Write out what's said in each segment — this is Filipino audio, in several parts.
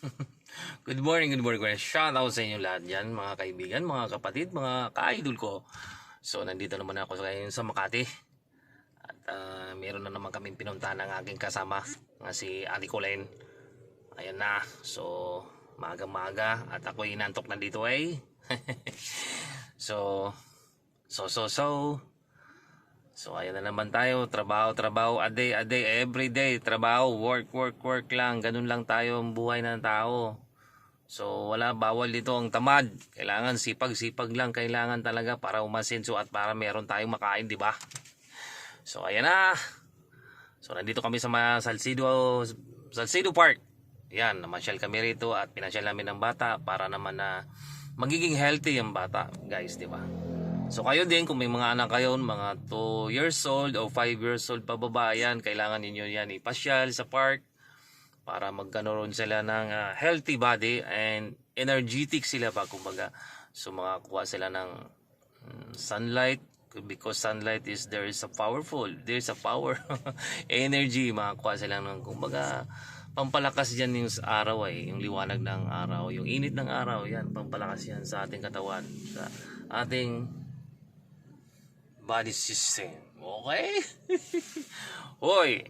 good morning, good morning. Shout out sa inyo lahat yan, mga kaibigan, mga kapatid, mga ka-idol ko. So, nandito naman ako ngayon sa Makati. At ah, meron na naman kaming pinuntahan ng aking kasama, nga si Ate Colleen. Ayan na. So, maga-maga. At ako inantok na dito eh. so, so, so, so. So, ayan na naman tayo. Trabaho, trabaho. A day, a day, every day. Trabaho, work, work, work lang. Ganun lang tayo ang buhay ng tao. So, wala, bawal dito ang tamad. Kailangan sipag-sipag lang. Kailangan talaga para umasenso at para meron tayong makain, di ba? So, ayan na. So, nandito kami sa Salcido, Salcido Park. Yan, namasyal kami rito at pinasyal namin ng bata para naman na magiging healthy ang bata, guys, di ba? So kayo din, kung may mga anak kayo, mga 2 years old o 5 years old pababa, yan, kailangan ninyo yan ipasyal sa park para magkaroon sila ng ah, healthy body and energetic sila pa, kumbaga. So makakuha sila ng mm, sunlight because sunlight is there is a powerful there is a power energy makakuha sila ng kumbaga pampalakas dyan yung araw ay yung liwanag ng araw yung init ng araw yan pampalakas yan sa ating katawan sa ating body system. Okay? Hoy,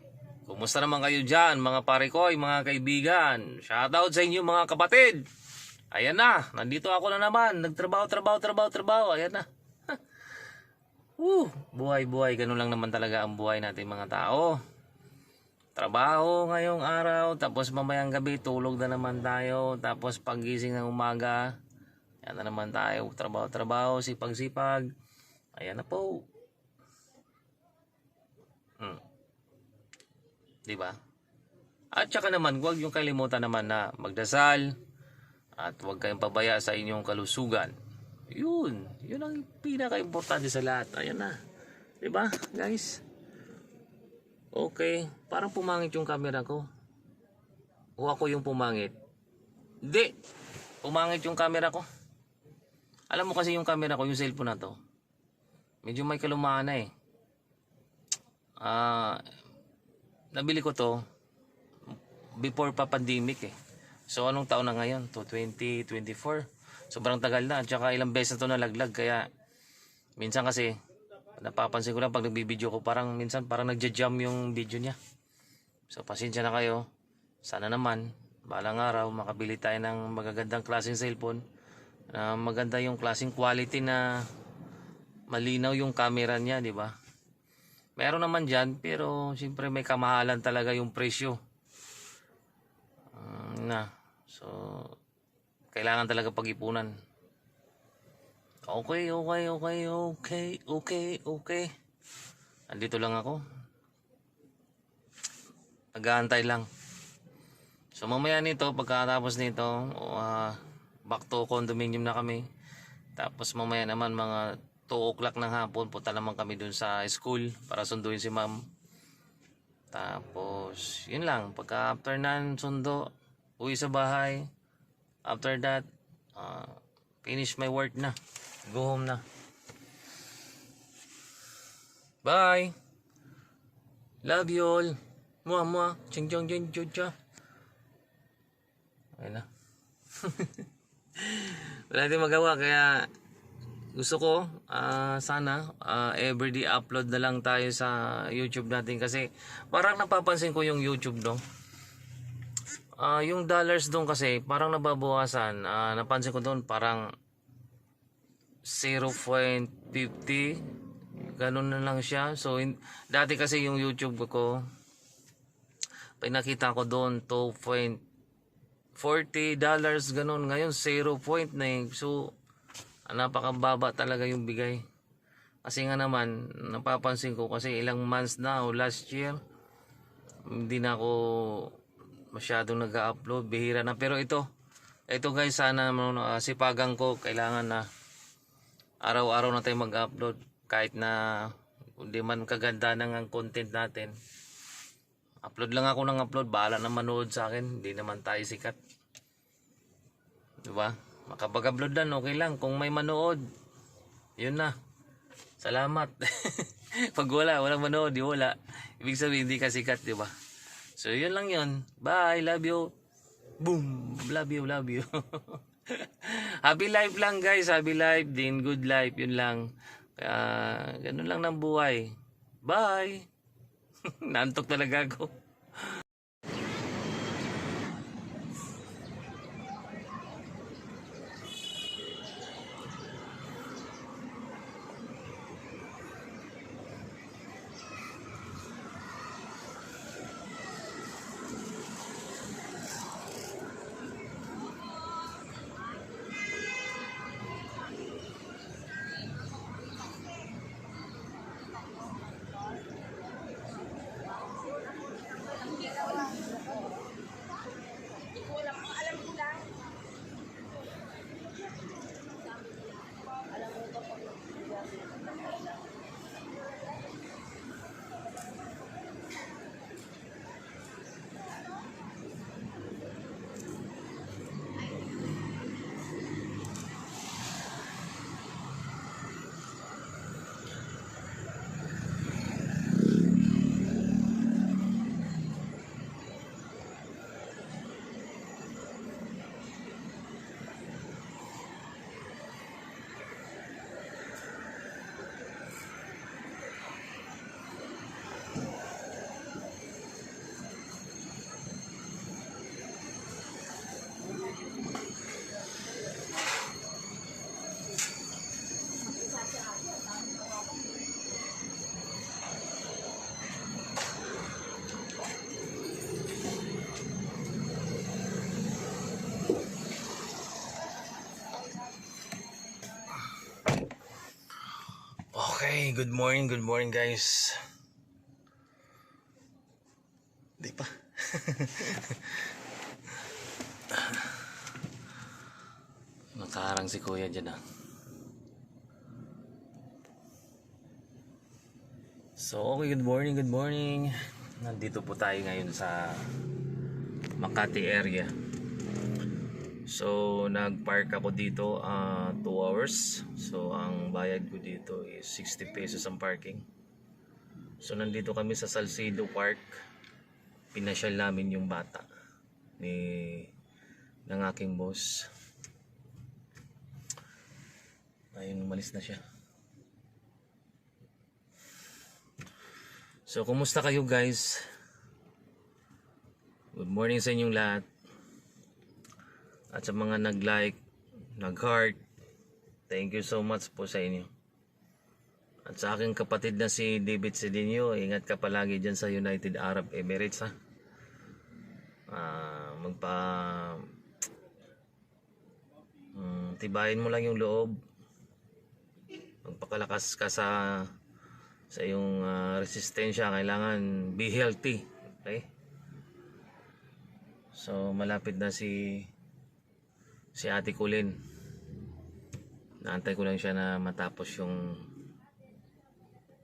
kumusta naman kayo dyan, mga pare ko, mga kaibigan? Shoutout sa inyo, mga kapatid. Ayan na, nandito ako na naman. Nagtrabaho, trabaho, trabaho, trabaho. Ayan na. Woo, buhay, buhay. Ganun lang naman talaga ang buhay natin mga tao. Trabaho ngayong araw, tapos mamayang gabi tulog na naman tayo, tapos pagising ng umaga, yan na naman tayo, trabaho-trabaho, sipag-sipag. Ayan na po. Hmm. 'Di ba? At saka naman, huwag yung kalimutan naman na magdasal at huwag kayong pabaya sa inyong kalusugan. Yun, yun ang pinaka-importante sa lahat. Ayan na. 'Di ba, guys? Okay, parang pumangit yung camera ko. O ako yung pumangit. Hindi. Pumangit yung camera ko. Alam mo kasi yung camera ko, yung cellphone na to. Medyo may kalumaan na eh. Ah, nabili ko to before pa pandemic eh. So anong taon na ngayon? To 2024. Sobrang tagal na. At saka ilang beses na to nalaglag. Kaya minsan kasi napapansin ko lang pag nagbibideo ko parang minsan parang nagja-jam yung video niya. So pasensya na kayo. Sana naman balang araw makabili tayo ng magagandang klaseng cellphone na maganda yung klaseng quality na malinaw yung camera niya, di ba? Meron naman dyan, pero siyempre may kamahalan talaga yung presyo. Ah, na. So, kailangan talaga pag-ipunan. Okay, okay, okay, okay, okay, okay. Andito lang ako. Nag-aantay lang. So, mamaya nito, pagkatapos nito, uh, back to condominium na kami. Tapos mamaya naman mga 2 o'clock ng hapon, punta naman kami dun sa school para sunduin si ma'am. Tapos, yun lang. Pagka after nan sundo, uwi sa bahay. After that, uh, finish my work na. Go home na. Bye! Love you all. Mua mua. Ching chong ching chong. Ayun na. Wala tayong magawa kaya gusto ko ah, sana ah, everyday upload na lang tayo sa YouTube natin kasi parang napapansin ko yung YouTube no. Ah, yung dollars doon kasi parang nababawasan. Ah, napansin ko doon parang 0.50 ganun na lang siya. So in- dati kasi yung YouTube ko pinakita ko doon 2.40 dollars ganun ngayon 0 point na eh. so napakababa talaga yung bigay. Kasi nga naman napapansin ko kasi ilang months na o last year hindi na ako masyadong nag-upload bihira na. Pero ito ito guys sana uh, sipagan ko kailangan na araw-araw na tayo mag-upload kahit na hindi man kaganda ng ang content natin. Upload lang ako ng upload bahala na manood sa akin hindi naman tayo sikat. Diba makapag-upload lang okay lang kung may manood yun na salamat pag wala walang manood di wala ibig sabihin hindi ka sikat diba so yun lang yun bye love you Boom! Love you, love you. happy life lang guys, happy life din, good life, yun lang. Kaya, ganun lang ng buhay. Bye! Naantok talaga ako. Okay, good morning, good morning guys. Di pa. Nakaharang si kuya dyan ah. So, okay, good morning, good morning. Nandito po tayo ngayon sa Makati area. So, nag-park ako dito 2 hours. So, ang bayad ko dito is 60 pesos ang parking. So, nandito kami sa Salcedo Park. Pinasyal namin yung bata ni ng aking boss. Ayun, umalis na siya. So, kumusta kayo guys? Good morning sa inyong lahat. At sa mga nag-like, nag-heart, thank you so much po sa inyo. At sa aking kapatid na si David Cedinho, ingat ka palagi dyan sa United Arab Emirates ha. Ah, magpa mm, tibayin mo lang yung loob. Magpakalakas ka sa sa iyong ah, resistensya, kailangan be healthy. Okay? So malapit na si si Ate Kulin. Naantay ko lang siya na matapos yung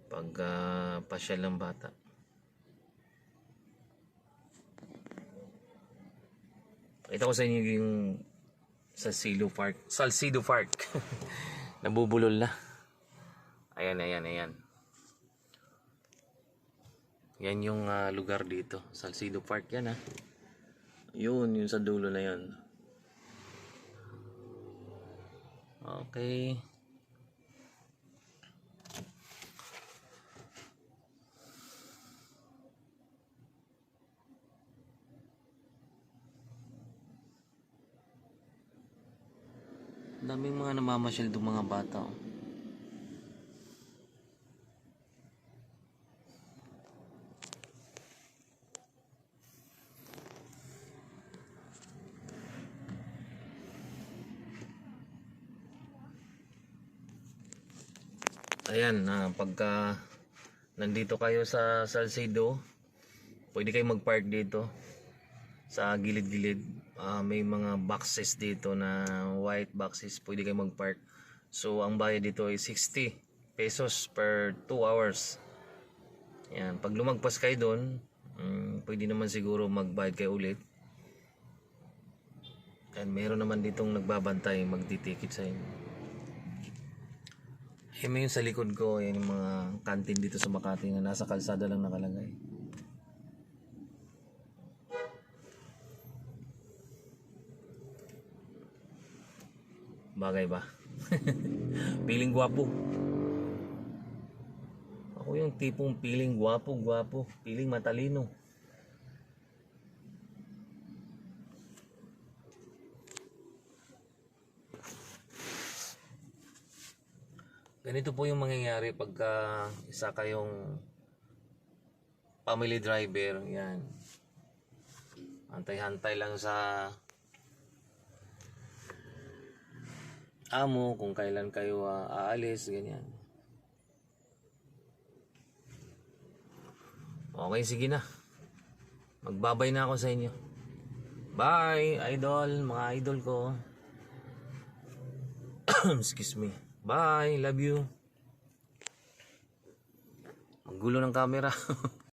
pag ah, pasyal ng bata. Pakita ko sa inyo yung Salcido Park. Salcido Park. Nabubulol na. Ayan, ayan, ayan. Yan yung ah, lugar dito. Salcido Park yan ha. Yun, yun sa dulo na yun. Okay. Daming mga namamasyal doon mga bata. oh. Ayan, ah, pagka nandito kayo sa Salcedo, pwede kayo mag-park dito sa gilid-gilid. Ah, may mga boxes dito na white boxes, pwede kayo mag-park. So, ang bayad dito ay 60 pesos per 2 hours. Ayan, pag lumagpas kayo doon, mm, pwede naman siguro magbayad kayo ulit. And meron naman ditong nagbabantay, magtitikit sa inyo. Eh, may yung sa likod ko, yan yung mga kantin dito sa Makati na nasa kalsada lang nakalagay. Bagay ba? piling gwapo. Ako yung tipong piling gwapo, gwapo. Piling matalino. Ganito po yung mangyayari pagka isa kayong family driver. Yan. Antay-hantay lang sa amo kung kailan kayo ah, aalis, ganyan. Okay, sige na. Magbabay na ako sa inyo. Bye, idol, mga idol ko. Excuse me. Bye, love you. Magulo ng camera.